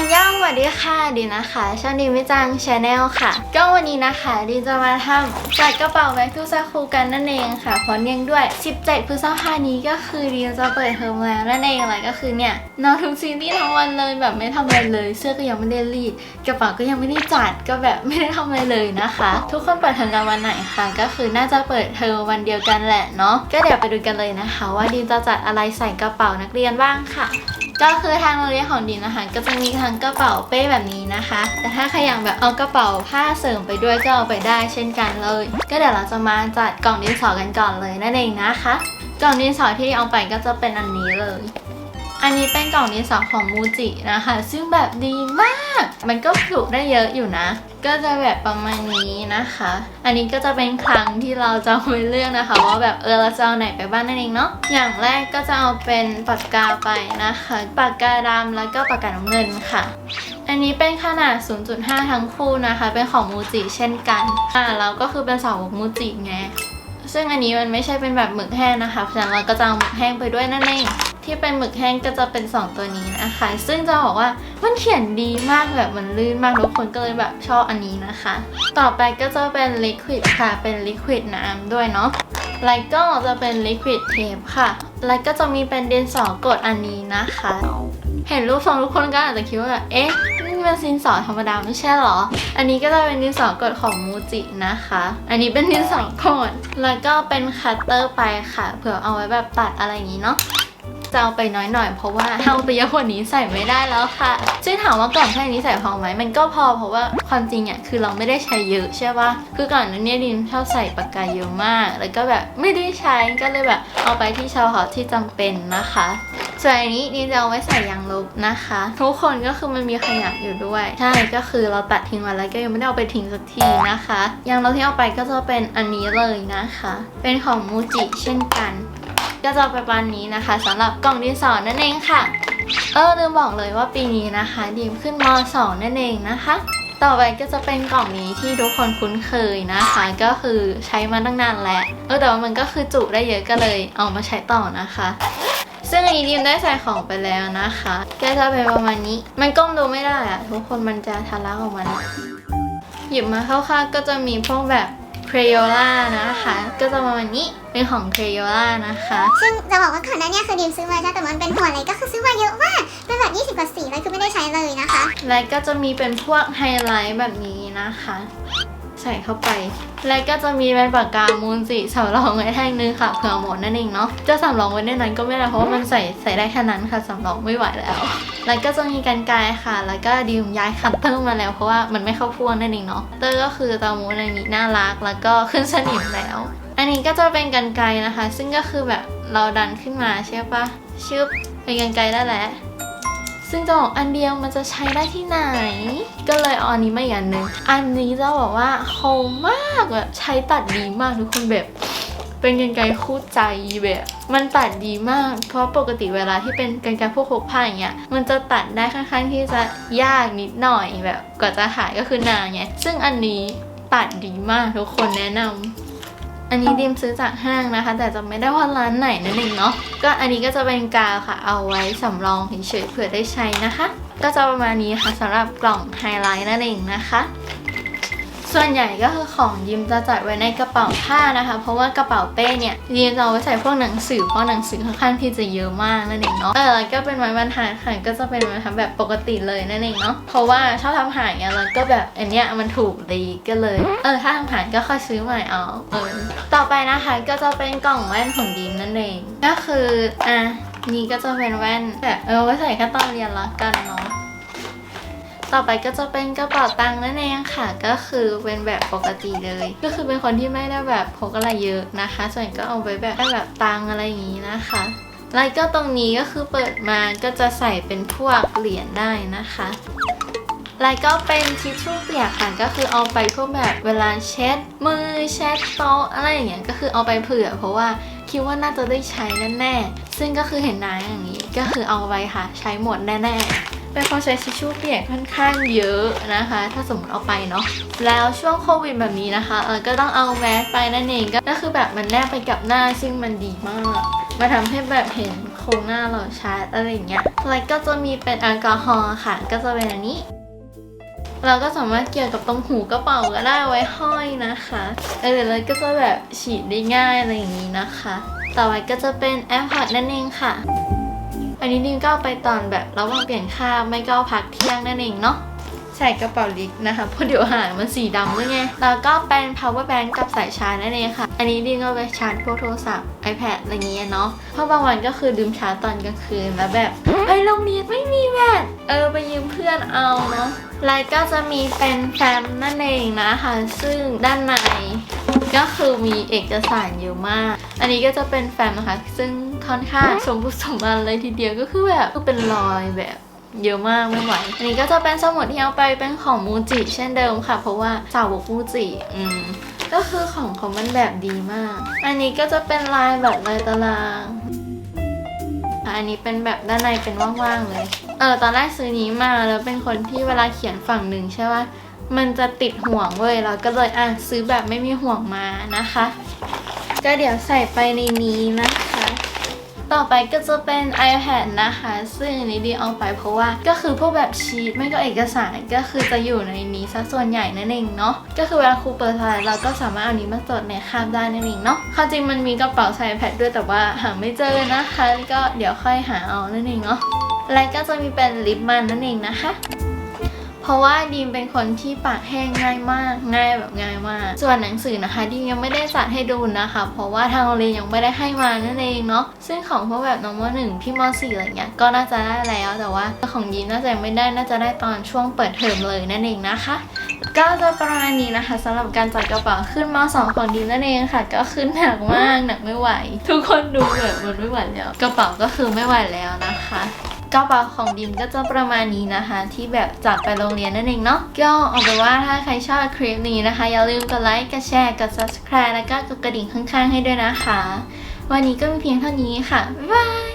อันย่องสวัสดีค่ะดีนะคะช่องดีมิจังชาแนลค่ะ ก็วันนี้นะคะดีจะมาทำจัดกระเป๋าแบ็คทูซาคูกันนั่นเองค่ะเพราะเนื่องด้วย 17 พฤษภาคมนี้ก็คือดีจะเปิดเทอมแล้วนั่นเองอะไรก็คือเนี่ยนอนทุกซีรีส์ทั้งวันเลยแบบไม่ทำอะไรเลย เสื้อก็ยังไม่ได้รีดกระเป๋าก็ยังไม่ได้จัดก็แบบไม่ได้ทำอะไรเลยนะคะ ทุกคนเปิดเทอมกันวันไหนคะก็คือน่าจะเปิดเทอมวันเดียวกันแหละเนาะก็เดี๋ยวไปดูกันเลยนะคะ ว่าดีจะจัดอะไรใส่กระเป๋านักเรียนบ้างค่ะ ก็คือทางโรงเรียนของดินนะคะก็จะมีทั้งกระเป๋าเป้แบบนี้นะคะ แต่ถ้าใครอยากแบบเอากระเป๋าผ้าเสริมไปด้วยก็เอาไปได้เช่นกันเลย ก็เดี๋ยวเราจะมาจัดกล่องดินสอกันก่อนเลยนั่นเองนะคะ กล่องดินสอที่เอาไปก็จะเป็นอันนี้เลย อันนี้เป็นกล่องดินสอของมูจินะคะ ซึ่งแบบดีมาก มันก็ผลุได้เยอะอยู่นะ ก็จะแบบประมาณนี้นะคะ อันนี้ก็จะเป็นครั้งที่เราจะไปเลือกนะคะ ว่าแบบเออเราจะเอาไหนไปบ้างนั่นเองเนาะ อย่างแรกก็จะเอาเป็นปากกาไปนะคะ ปากกาดำแล้วก็ปากกาน้ำเงินค่ะ อันนี้เป็นขนาด 0.5 ทั้งคู่นะคะ เป็นของมูจิเช่นกัน อ่าเราก็คือเป็นสาวกมูจิไง ซึ่งอันนี้มันไม่ใช่เป็นแบบหมึกแห้งนะคะ เพราะฉะนั้นเราก็จะเอาหมึกแห้งไปด้วยนั่นเอง ที่เป็นหมึกแห้งก็จะเป็น 2 ตัวนี้นะคะ ซึ่งจะบอกว่ามันเขียนดีมากแบบมันลื่นมากทุกคนก็เลยแบบชอบอันนี้นะคะ ต่อไปก็จะเป็นลิควิดค่ะ เป็นลิควิดน้ำด้วยเนาะแล้วก็จะเป็นลิควิดเทปค่ะ แล้วก็จะมีเป็นดินสอกดอันนี้นะคะ เห็นรูปทรงทุกคนก็อาจจะคิดว่าแบบเอ๊ะนี่เป็นดินสอธรรมดาไม่ใช่หรอ อันนี้ก็จะเป็นดินสอกดของมูจินะคะ อันนี้เป็นดินสอกด แล้วก็เป็นคัตเตอร์ไปค่ะ เผื่อเอาไว้แบบตัดอะไรอย่างนี้เนาะ จะเอาไปน้อยหน่อยเพราะว่าเอาไปเยอะกว่านี้ใส่ไม่ได้แล้วค่ะซึ่งถามว่ากล่องแค่นี้ใส่พอไหมมันก็พอเพราะว่าความจริงอะคือเราไม่ได้ใช้เยอะใช่ปะคือก่อนนั้นเนี่ยดินชอบใส่ปากกาเยอะมาก แล้วก็แบบไม่ได้ใช้ก็เลยแบบเอาไปที่ชาวหอที่จำเป็นนะคะส่วนอันนี้ดินจะเอาไว้ใส่ยางลบนะคะ ทุกคนก็คือมันมีขยะอยู่ด้วยใช่ก็คือเราตัดทิ้งมาแล้วก็ยังไม่ได้เอาไปทิ้งสักทีนะคะยางลบที่เอาไปก็จะเป็นอันนี้เลยนะคะ เป็นของมูจิเช่นกัน ก็จะประมาณนี้นะคะสำหรับกล่องดินสอนั่นเองค่ะเออลืมบอกเลยว่าปีนี้นะคะดีมขึ้นม .2 นั่นเองนะคะ ต่อไปก็จะเป็นกล่องนี้ที่ทุกคนคุ้นเคยนะคะ ก็คือใช้มาตั้งนานแล้วเออแต่ว่ามันก็คือจุได้เยอะก็เลยเอามาใช้ต่อนะคะซึ่งอันนี้ดีมได้ใส่ของไปแล้วนะคะก็จะเป็นประมาณนี้ มันก้มดูไม่ได้อะทุกคนมันจะทะลักออกมานหยิบมาเข้าๆก็จะมีพวกแบบ เครโอล่านะคะ ก็จะประมาณนี้เป็นของเครโอล่านะคะ ซึ่งจะบอกว่าก่อนหน้าเนี้คือดีมซื้อมาใช่แต่มันเป็นหัวเลยก็คือซื้อมาเยอะมากเป็นแบบ20กว่าสีเลยคือไม่ได้ใช้เลยนะคะ และก็จะมีเป็นพวกไฮไลท์แบบนี้นะคะ ใส่เข้าไป และก็จะมีเป็นปากกามูลสีสำรองไว้แท่งนึงค่ะเผื่อหมดนั่นเองเนาะจะสำรองไว้ในนั้นก็ไม่ได้เพราะว่ามันใส่ใส่ได้แค่นั้นค่ะสำรองไม่ไหวแล้ว แล้วก็จะมีกันไกรค่ะ แล้วก็ดิมย้ายคัตเตอร์มาแล้วเพราะว่ามันไม่เข้าพ่วงนั่นเองเนาะเตอร์ก็คือตามูนอันนี้น่ารัก แล้วก็ขึ้นสนิมแล้ว อันนี้ก็จะเป็นกันไกรนะคะ ซึ่งก็คือแบบเราดันขึ้นมาใช่ปะชึบเป็นกันไกรได้แล้ว ซึ่งจะบอกอันเดียวมันจะใช้ได้ที่ไหน ก็เลยเอาอันนี้มาอีกอันหนึ่งอันนี้จะบอกว่าคมมากแบบใช้ตัดดีมากทุกคนแบบ เป็นกันไกรคู่ใจแบบมันตัดดีมาก เพราะปกติเวลาที่เป็นกันไกรพวกพกผ้าอย่างเงี้ย มันจะตัดได้ค่อนข้างที่จะยากนิดหน่อยแบบกว่าจะหายก็คือนานไง ซึ่งอันนี้ตัดดีมากทุกคนแนะนำ อันนี้ดิมซื้อจากห้างนะคะ แต่จะไม่ได้ว่าร้านไหนนั่นเองเนาะก็อันนี้ก็จะเป็นกาวค่ะ เอาไว้สำรองเฉยๆเผื่อได้ใช้นะคะ ก็จะประมาณนี้ค่ะสำหรับกล่องไฮไลท์นั่นเองนะคะ ส่วนใหญ่ก็คือของยิมจะจัดไว้ในกระเป๋าผ้านะคะ เพราะว่ากระเป๋าเป้เนี่ยยิมจะเอาไว้ใส่พวกหนังสือเพราะหนังสือค่อนข้างที่จะเยอะมากนั่นเองเนาะเออแล้วก็เป็นไม้บรรทัดค่ะก็จะเป็นไม้บรรทัดแบบปกติเลยนั่นเองเนาะเพราะว่าชอบทำหายไงแล้วก็แบบอันเนี้ยมันถูกดีก็เลย เออถ้าทำหายก็ค่อยซื้อใหม่เอาเออต่อไปนะคะก็จะเป็นกล่องแว่นของดิมนั่นเอง ก็คืออะนี่ก็จะเป็นแว่นแบบเออไว้ใส่แค่ตอนเรียนละกันเนาะ ต่อไปก็จะเป็นกระเป๋าตังค์นั่นเองค่ะ ก็คือเป็นแบบปกติเลย ก็คือเป็นคนที่ไม่ได้แบบพกอะไรเยอะนะคะ ส่วนก็เอาไว้แบบได้แบบตังค์อะไรอย่างนี้นะคะแล้วก็ตรงนี้ก็คือเปิดมาก็จะใส่เป็นพวกเหรียญได้นะคะแล้วก็เป็นทิชชู่เปียกค่ะก็คือเอาไปพวกแบบเวลาเช็ด มือเช็ดโต๊ะอะไรอย่างเงี้ยก็คือเอาไปเผื่อ เพราะว่าคิดว่าน่าจะได้ใช้แน่ๆ ซึ่งก็คือเห็นนายอย่างนี้ก็คือเอาไว้ค่ะ ใช้หมดแน่ๆเป็นคนใช้ทิชชู่เปียกค่อนข้างเยอะนะคะ ถ้าสมมติเอาไปเนาะแล้วช่วงโควิดแบบนี้นะคะเออก็ต้องเอาแมสไปนั่นเองก็คือแบบมันแนบไปกับหน้าซึ่งมันดีมาก มาทำให้แบบเห็นโครงหน้าเราชัดอะไรอย่างเงี้ยแล้วก็จะมีเป็นแอลกอฮอล์ค่ะ ก็จะเป็นอันนี้เราก็สามารถเกี่ยวกับตรงหูกระเป๋าก็ได้ไว้ห้อยนะคะ เออแล้วก็จะแบบฉีดได้ง่ายอะไรอย่างนี้นะคะ ต่อไปก็จะเป็น AirPod นั่นเองค่ะ อันนี้ดิมก็เอาไปตอนแบบระหว่างเปลี่ยนคาบไม่ก็พักเที่ยงนั่นเองเนาะใส่กระเป๋าลิกนะคะเพราะเดี๋ยวหางมันสีดำด้วยไง แล้วก็เป็น power bank กับสายชาร์จนั่นเองค่ะ อันนี้ดิมก็ไปชาร์จพวกโทรศัพท์ iPad อะไรอย่างเงี้ยเนาะ เพราะบางวันก็คือลืมชาร์จตอนกลางคืนแล้วแบบเฮ้ยโรงเรียนไม่มีแบตเออไปยืมเพื่อนเอาเนาะแล้วก็จะมีเป็นแฟ้มนั่นเองนะคะ ซึ่งด้านใน ก็คือมีเอกสารเยอะมาก อันนี้ก็จะเป็นแฟ้มนะคะ ซึ่งค่อนข้างสมบุกสมบันเลยทีเดียวก็คือแบบก็เป็นรอยแบบเยอะมากไม่ไหว อันนี้ก็จะเป็นสมุดที่เอาไปเป็นของมูจิเช่นเดิมค่ะ เพราะว่าสาวกมูจิอืมก็คือของเขามันแบบดีมาก อันนี้ก็จะเป็นลายแบบลายตารางอะอันนี้เป็นแบบด้านในเป็นว่างๆเลย เออตอนแรกซื้อนี้มาแล้วเป็นคนที่เวลาเขียนฝั่งหนึ่งใช่ป่ะ มันจะติดห่วงเว้ยเราก็เลยอะซื้อแบบไม่มีห่วงมานะคะ ก็เดี๋ยวใส่ไปในนี้นะคะ ต่อไปก็จะเป็น iPad นะคะ ซึ่งอันนี้ดีเอาไปเพราะว่าก็คือพวกแบบชีตไม่ก็เอกสารก็คือจะอยู่ในนี้ซะส่วนใหญ่นั่นเองเนาะก็คือเวลาครูเปิดสไลด์เราก็สามารถเอานี้มาจดในคาบได้นั่นเองเนาะความจริงมันมีกระเป๋าใส่ iPad ด้วยแต่ว่าหาไม่เจอนะคะก็เดี๋ยวค่อยหาเอานั่นเองเนาะและก็จะมีเป็นลิปมันนั่นเองนะคะ เพราะว่าดีมเป็นคนที่ปากแห้งง่ายมาก ง่ายแบบง่ายมาก ส่วนหนังสือนะคะดีมยังไม่ได้จัดให้ดูนะคะ เพราะว่าทางโรงเรียนยังไม่ได้ให้มานั่นเองเนาะซึ่งของพวกแบบน้องมหนึ่งพี่มสี่อะไรเงี้ยก็น่าจะได้แล้วแต่ว่าของดีมน่าจะยังไม่ได้น่าจะได้ตอนช่วงเปิดเทอมเลยนั่นเองนะคะก็จะประมาณนี้นะคะสำหรับการจัดกระเป๋าขึ้นมสองของดีมนั่นเองค่ะ ก็ขึ้นหนักมากหนักไม่ไหว ทุกคนดูแบบมันไม่ไหวแล้ว กระเป๋าก็คือไม่ไหวแล้วนะคะ กระเป๋าของดิมก็จะประมาณนี้นะคะ ที่แบบจัดไปโรงเรียนนั่นเองเนาะก็เอาเป็นว่าถ้าใครชอบคลิปนี้นะคะ อย่าลืมกดไลค์กดแชร์กด subscribe แล้วก็กดกระดิ่งข้างๆให้ด้วยนะคะ วันนี้ก็มีเพียงเท่านี้ค่ะบ๊ายบาย